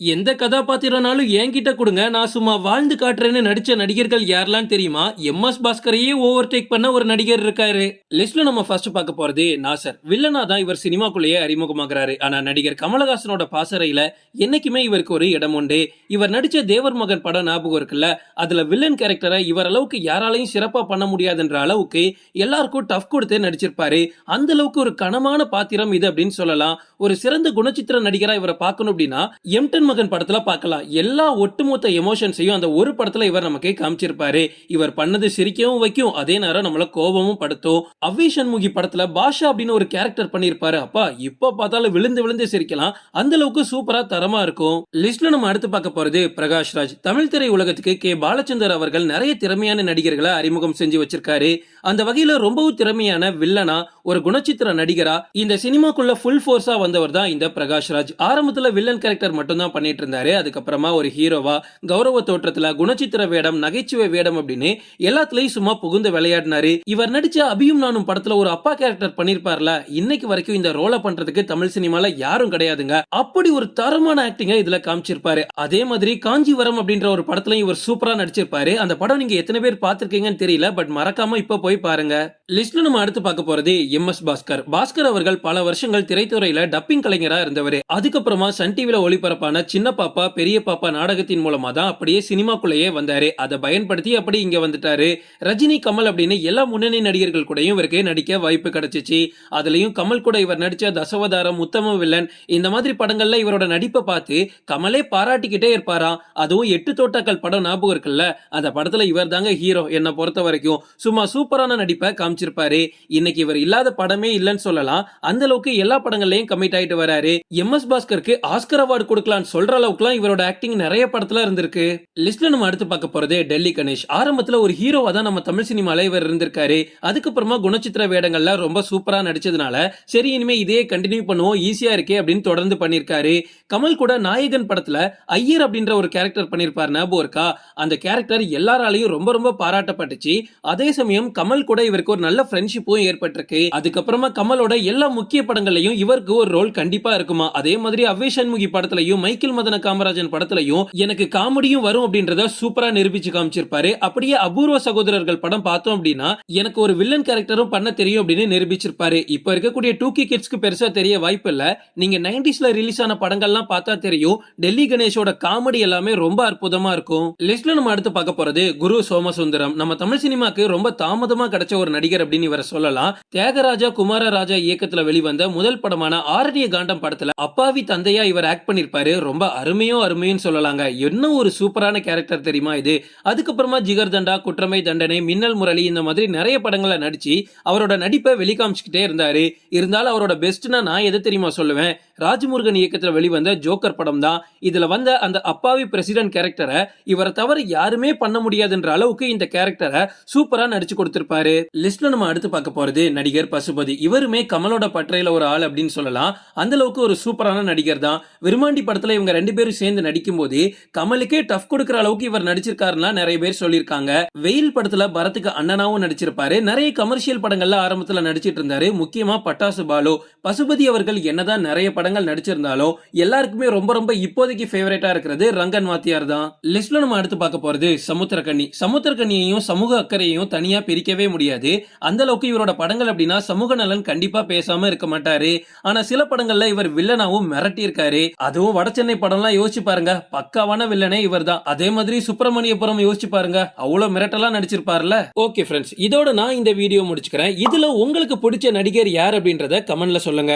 எந்த கதாபாத்திரனாலும் என்கிட்ட கொடுங்க. நான் சும்மா வாழ்ந்து காட்டுறேன்னு நடிச்ச நடிகர்கள் யாரெல்லாம் தெரியுமா? எம் எஸ் பாஸ்கரையே ஓவர் டேக் பண்ண ஒரு நடிகர் இருக்காரு. லிஸ்ட்ல நம்ம ஃபர்ஸ்ட் பார்க்க போறது நாசர். வில்லனா தான் இவர் சினிமாக்குள்ளேயே அறிமுகமாகிறாரு. ஆனா நடிகர் கமலஹாசனோட பாசறையில என்னைக்குமே இவருக்கு ஒரு இடம் உண்டு. இவர் நடிச்ச தேவர் மகன் படம் ஞாபகம் இருக்குல்ல? அதுல வில்லன் கேரக்டரை இவர் அளவுக்கு யாராலையும் சிறப்பா பண்ண முடியாதுன்ற அளவுக்கு எல்லாருக்கும் டஃப் கொடுத்து நடிச்சிருப்பாரு. அந்த அளவுக்கு ஒரு கனமான பாத்திரம் இது அப்படின்னு சொல்லலாம். ஒரு சிறந்த குணச்சித்திர நடிகரா இவரை பார்க்கணும் அப்படின்னா எம்டன் மகன் படத்துல பார்க்கலாம். எல்லா ஒட்டுமொத்த எமோஷன்ஸையும் அந்த ஒரு படத்துல இவர் நமக்கு காமிச்சிருப்பாரு. இவர் பண்ணது சிரிக்கவும் வைக்கும். அதே நேரம் நம்மள கோபமும் படுத்தும். அவ்வை சண்முகி படத்துல பாஷா அப்படின்னு ஒரு கேரக்டர் பண்ணிருப்பாரு அப்பா இப்ப பார்த்தாலும் விழுந்து விழுந்து சிரிக்கலாம். அந்த அளவுக்கு சூப்பரா தரமா இருக்கும். லிஸ்ட்ல நம்ம அடுத்து பார்க்க போறது பிரகாஷ் ராஜ். தமிழ் திரை உலகத்துக்கு கே. பாலச்சந்தர் அவர்கள் நிறைய திறமையான நடிகர்களை அறிமுகம் செஞ்சு வச்சிருக்காரு. அந்த வகையில ரொம்பவும் திறமையான வில்லனா ஒரு குணச்சித்திர நடிகரா இந்த சினிமாக்குள்ள ஃபுல் ஃபோர்ஸா வந்தவர் தான் இந்த பிரகாஷ் ராஜ். ஆரம்பத்துல வில்லன் கேரக்டர் மட்டும் தான் பண்ணிட்டு இருந்தாரு அதுக்கப்புறமா ஒரு ஹீரோவா கௌரவ தோற்றத்துல குணச்சித்திர வேடம் நகைச்சுவை வேடம் அப்படின்னு எல்லாத்துலயும் சும்மா புகுந்து விளையாடினாரு. இவர் நடிச்ச அபியும் நானும் படத்துல ஒரு அப்பா கேரக்டர் பண்ணிருப்பார்ல. இன்னைக்கு வரைக்கும் இந்த ரோலை பண்றதுக்கு தமிழ் சினிமால யாரும் கிடையாதுங்க. அப்படி ஒரு தரமான ஆக்டிங்க இதுல காமிச்சிருப்பாரு. அதே மாதிரி காஞ்சிவரம் அப்படின்ற ஒரு படத்துல இவர் சூப்பரா நடிச்சிருப்பாரு. அந்த படம் நீங்க எத்தனை பேர் பாத்திருக்கீங்கன்னு தெரியல பட் மறக்காம இப்ப போய் பாருங்க. லிஸ்ட்ல நம்ம அடுத்து பார்க்க போறது எம் எஸ் பாஸ்கர். பாஸ்கர் அவர்கள் பல வருஷங்கள் திரைத்துறையில டப்பிங் கலைஞரா இருந்தவர். அதுக்கப்புறமா சன் டிவில ஒளிபரப்பான சின்ன பாப்பா பெரிய பாப்பா நாடகத்தின் மூலமா தான் அப்படியே சினிமாக்குள்ளேயே வந்தாரு. அதை பயன்படுத்தி அப்படி இங்க வந்துட்டாரு. ரஜினி கமல் அப்படின்னு எல்லா முன்னணி நடிகர்கள் கூடயும் இவருக்கு நடிக்க வாய்ப்பு கிடைச்சிச்சு. அதுலயும் கமல் கூட இவர் நடிச்ச தசவதாரம் உத்தம வில்லன் இந்த மாதிரி படங்கள்ல இவரோட நடிப்பை பார்த்து கமலே பாராட்டிக்கிட்டே இருப்பாராம் அதுவும் எட்டு தோட்டாக்கள் படம் ஞாபகம் இருக்குல்ல? அந்த படத்துல இவர் தாங்க ஹீரோ என்னை பொறுத்த வரைக்கும். சும்மா சூப்பரான நடிப்பை காமிச்சிருப்பாரு. இன்னைக்கு இவர் இல்லாத படமே இல்லைன்னு சொல்லலாம். அந்த அளவுக்கு எல்லா படங்கள்லயும் கமிட் ஆயிட்டு வராரு. எம் எஸ் பாஸ்கருக்கு ஆஸ்கர் அவார்டு கொடுக்கலாம்னு சொல்ற அளவுக்குலாம் இவரோட ஆக்டிங் நிறைய படத்துல இருந்திருக்கு. லிஸ்ட்ல நம்ம அடுத்து பார்க்க போறது டெல்லி கணேஷ். ஆரம்பத்துல ஒரு ஹீரோவா தான் நம்ம தமிழ் சினிமால இவர் இருந்திருக்காரு. அதுக்கப்புறமா குணச்சித்திர வேடங்கள்ல ரொம்ப சூப்பரா நடிச்சதுனால சரி இனிமே இதே கண்டினியூ பண்ணுவோம் ஈஸியா இருக்கே அப்படின்னு தொடர்ந்து பண்ணிருக்காரு. கமல் கூட நாயகன் படத்துல ஐயர் அப்படின்ற ஒரு கேரக்டர் பண்ணிருப்பார் ஞாபகம் இருக்கா? அந்த கேரக்டர் எல்லாராலையும் ரொம்ப ரொம்ப பாராட்டப்பட்டுச்சு. அதே சமயம் கமல் கூட இவருக்கு ஒரு நல்ல ஃப்ரெண்ட்ஷிப்பும் ஏற்பட்டிருக்கு. அதுக்கப்புறமா கமலோட எல்லா முக்கிய படங்கள்லயும் இவருக்கு ஒரு ரோல் கண்டிப்பா இருக்குமா? அதே மாதிரி அவ்வை சண்முகி படத்துலயும் மைக்கேல் மதன காமராஜன் படத்துலயும் எனக்கு காமெடியும் வரும் அப்படின்றத சூப்பரா நிரூபிச்சு காமிச்சிருப்பாரு. அப்படியே அபூர்வ சகோதரர்கள் படம் பார்த்தோம் அப்படின்னா எனக்கு ஒரு வில்லன் கேரக்டரும் பண்ண தெரியும் அப்படின்னு நிரூபிச்சிருப்பாரு. இப்ப இருக்கக்கூடிய டூ கே கிட்ஸ்க்கு பெருசா தெரிய வாய்ப்பு இல்ல. நீங்க நைன்டிஸ்ல ரிலீஸ் ஆன படங்கள்லாம் பார்த்தா தெரியும். டெல்லி கணேஷோட காமெடி எல்லாமே ரொம்ப அற்புதமா இருக்கும். லிஸ்ட்ல நம்ம அடுத்து பார்க்க போறது குரு சோமசுந்தரம். நம்ம தமிழ் சினிமாக்கு ரொம்ப தாமதமா கிடைச்ச ஒரு நடிகர் அப்படின்னு இவரை சொல்லலாம். தியாகராஜா குமாரராஜா இயக்கத்துல வெளிவந்த முதல் படமான ஆரணிய காண்டம் படத்துல அப்பாவி தந்தையா இவர் ஆக்ட் பண்ணிருப்பாரு. ரொம்ப அருமையோ அருமையும் சொல்லலாங்க. என்ன ஒரு சூப்பரான கேரக்டர் தெரியுமா இது? அதுக்கப்புறமா ஜிகர் தண்டா குற்றமை தண்டனை மின்னல் முரளி இந்த மாதிரி நிறைய படங்களை நடிச்சு அவரோட நடிப்பை வெளிக்காமிச்சுக்கிட்டே இருந்தாரு. இருந்தாலும் அவரோட பெஸ்ட்னா நான் எதை தெரியுமா சொல்லுவேன்? ராஜமுருகன் இயக்கத்தில் வெளிவந்த ஜோக்கர் படம் தான் இதுல வந்த அந்த அப்பாவி பிரசிடென்ட் கேரக்டரை இவரை தவிர யாருமே பண்ண முடியாதுன்ற அளவுக்கு இந்த கேரக்டரை சூப்பரா நடிச்சு கொடுத்திருப்பாரு. லிஸ்ட்ல நம்ம அடுத்து பார்க்க போறது நடிகர் பசுபதி. இவருமே கமலோட பற்றையில ஒரு ஆள் அப்படின்னு சொல்லலாம். அந்த அளவுக்கு ஒரு சூப்பரான நடிகர் தான் விருமாண்டி படத்துல இவங்க இவங்க ரெண்டு பேரும் சேர்ந்து நடிக்கும் போது கமலுக்கே டஃப் கொடுக்கிற அளவுக்கு இவர் நடிச்சிருக்காருன்னா நிறைய பேர் சொல்லியிருக்காங்க. வெயில் படத்துல பரத்துக்கு அண்ணனாவும் நடிச்சிருப்பாரு. நிறைய கமர்ஷியல் படங்கள்ல ஆரம்பத்துல நடிச்சிட்டு இருந்தாரு. முக்கியமா பட்டாசு பாலு பசுபதி அவர்கள் என்னதான் நிறைய படங்கள் நடிச்சிருந்தாலும் எல்லாருக்குமே ரொம்ப ரொம்ப இப்போதைக்கு ஃபேவரேட்டா இருக்கிறது ரங்கன் வாத்தியார் தான். லிஸ்ட்ல நம்ம அடுத்து பார்க்க போறது சமுத்திரக்கண்ணி. சமுத்திரக்கண்ணியையும் சமூக அக்கறையையும் தனியா பிரிக்கவே முடியாது. அந்த அளவுக்கு இவரோட படங்கள் அப்படின்னா சமூக நலன் கண்டிப்பா பேசாம இருக்க மாட்டாரு. ஆனா சில படங்கள்ல இவர் வில்லனாவும் மிரட்டி இருக்காரு அதுவும் வடச்சென்னை சென்னை படம்லாம் யோசிச்சு பாருங்க. பக்காவான வில்லனே இவர் தான் அதே மாதிரி சுப்பிரமணியபுரம் யோசிச்சு பாருங்க. அவ்வளவு மிரட்டலா நடிச்சிருப்பார்ல ஓகே ஃப்ரெண்ட்ஸ் இதோட நான் இந்த வீடியோ முடிச்சுக்கிறேன். இதுல உங்களுக்கு பிடிச்ச நடிகர் யார் அப்படின்றத கமெண்ட்ல சொல்லுங்க.